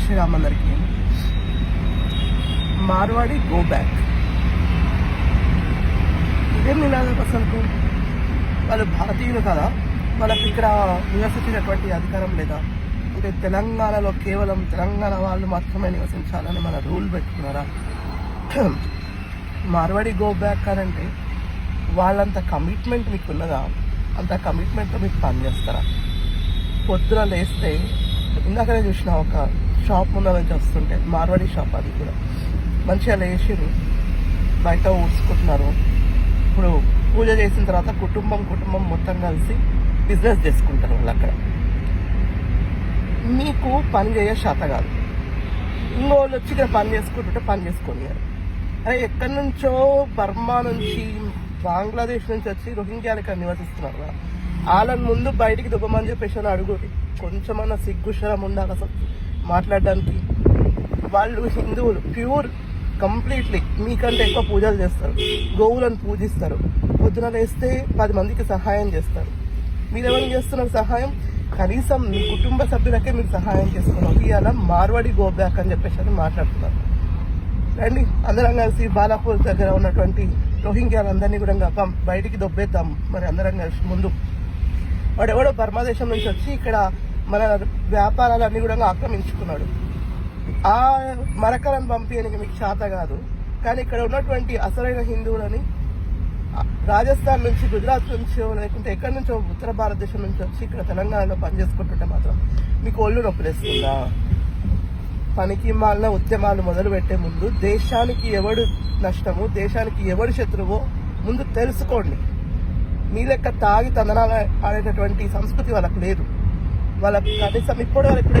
శ్రీరామ్ అందరికి. Marwadi go back ఇదేం నినాదం అసలు వాళ్ళు భారతీయులు కదా వాళ్ళకి ఇక్కడ నివసించినటువంటి అధికారం లేదా? అంటే తెలంగాణలో కేవలం తెలంగాణ వాళ్ళు మాత్రమే నివసించాలని మన రూల్ పెట్టుకున్నారా? మార్వాడి గో బ్యాక్ అని అంటే వాళ్ళంత కమిట్మెంట్ మీకు ఉన్నదా? అంత కమిట్మెంట్తో మీకు పని చేస్తారా పొద్దున లేస్తే ఇందాకనే చూసిన ఒక షాప్ ముందర నుంచి వస్తుంటే మార్వాడి షాప్ అది కూడా. మంచిగా లేచిరు బయట ఊసుకుంటున్నారు ఇప్పుడు పూజ చేసిన తర్వాత కుటుంబం కుటుంబం మొత్తం కలిసి బిజినెస్ చేసుకుంటారు వాళ్ళు అక్కడ. మీకు పని చేయ శాత కాదు. ఇంకోళ్ళు వచ్చి ఇక్కడ పని చేసుకుంటుంటే పని చేసుకొని అరే ఎక్కడి నుంచో బర్మా నుంచి బంగ్లాదేశ్ నుంచి వచ్చి రోహింగ్యాలు ఇక్కడ నివసిస్తున్నారు కదా. వాళ్ళని ముందు బయటికి దుబ్బమని చెప్పేసి అని అడుగురి కొంచెమన్నా సిగ్గుశరం ఉండాలి అసలు. మాట్లాడడానికి. వాళ్ళు హిందువులు ప్యూర్ కంప్లీట్లీ మీకంటే ఎక్కువ పూజలు చేస్తారు. గోవులను పూజిస్తారు. పొద్దున లేస్తే పది మందికి సహాయం చేస్తారు. మీరు ఎవరు చేస్తున్నారు సహాయం? కనీసం మీ కుటుంబ సభ్యులకే మీరు సహాయం చేసుకున్నారు ఇవాళ మార్వాడి గోబ్యాక్ అని చెప్పేసి అని మాట్లాడుతున్నారు. రండి అందరం కలిసి బాలాపూర్ దగ్గర ఉన్నటువంటి రోహింగ్యాలందరినీ కూడా పం- బయటికి దొబ్బేద్దాం. మరి అందరం కలిసి ముందు. వాడు ఎవడో నుంచి వచ్చి ఇక్కడ మన వ్యాపారాలన్నీ కూడా ఆక్రమించుకున్నాడు. ఆ మరకలను పంపించడానికి మీకు చేత కాదు. కానీ ఇక్కడ ఉన్నటువంటి అసలైన హిందువులని రాజస్థాన్ నుంచి గుజరాత్ నుంచి లేకుంటే ఎక్కడి నుంచో ఉత్తర భారతదేశం నుంచి వచ్చి ఇక్కడ తెలంగాణలో పనిచేసుకుంటుంటే మాత్రం మీకు ఒళ్ళు నొప్పులేస్తుందా? పనికి మాలిన ఉద్యమాలు మొదలు పెట్టే ముందు దేశానికి ఎవడు నష్టము దేశానికి ఎవడు శత్రువో ముందు తెలుసుకోండి. మీ లెక్క తాగి తందనాలు ఆడేటటువంటి సంస్కృతి వాళ్ళకు లేదు. వాళ్ళకి కనీసం ఇప్పటి వరకు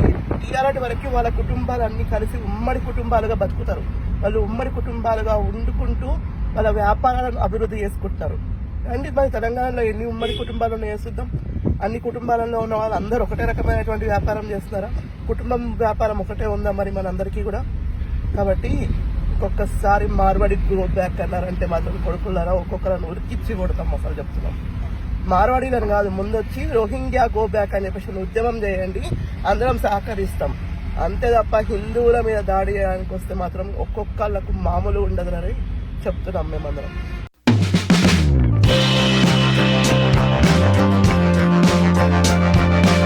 ఇలాంటి వరకు వాళ్ళ కుటుంబాలన్నీ కలిసి ఉమ్మడి కుటుంబాలుగా బతుకుతారు. వాళ్ళు ఉమ్మడి కుటుంబాలుగా వండుకుంటూ వాళ్ళ వ్యాపారాలను అభివృద్ధి చేసుకుంటారు. అండి మరి తెలంగాణలో ఎన్ని ఉమ్మడి కుటుంబాలు ఉన్నాయో చూద్దాం. అన్ని కుటుంబాలలో ఉన్న వాళ్ళు అందరు ఒకటే రకమైనటువంటి వ్యాపారం చేస్తున్నారా? కుటుంబం వ్యాపారం ఒకటే ఉందా మరి మనందరికీ కూడా? కాబట్టి ఒక్కొక్కసారి మార్వాడి గ్రో బ్యాక్ అన్నారంటే మాత్రం కొడుకులారా ఒక్కొక్కరిని ఉరికిచ్చి కొడతాం అసలు చెప్తున్నాం. మార్వాడీలను కాదు ముందొచ్చి రోహింగ్యా గో బ్యాక్ అని చెప్పేసి ఉద్యమం చేయండి అందరం సహకరిస్తాం. అంతే తప్ప హిందువుల మీద దాడి చేయడానికి వస్తే మాత్రం ఒక్కొక్కళ్ళకు మామూలు ఉండదు అని చెప్తున్నాం మేమందరం.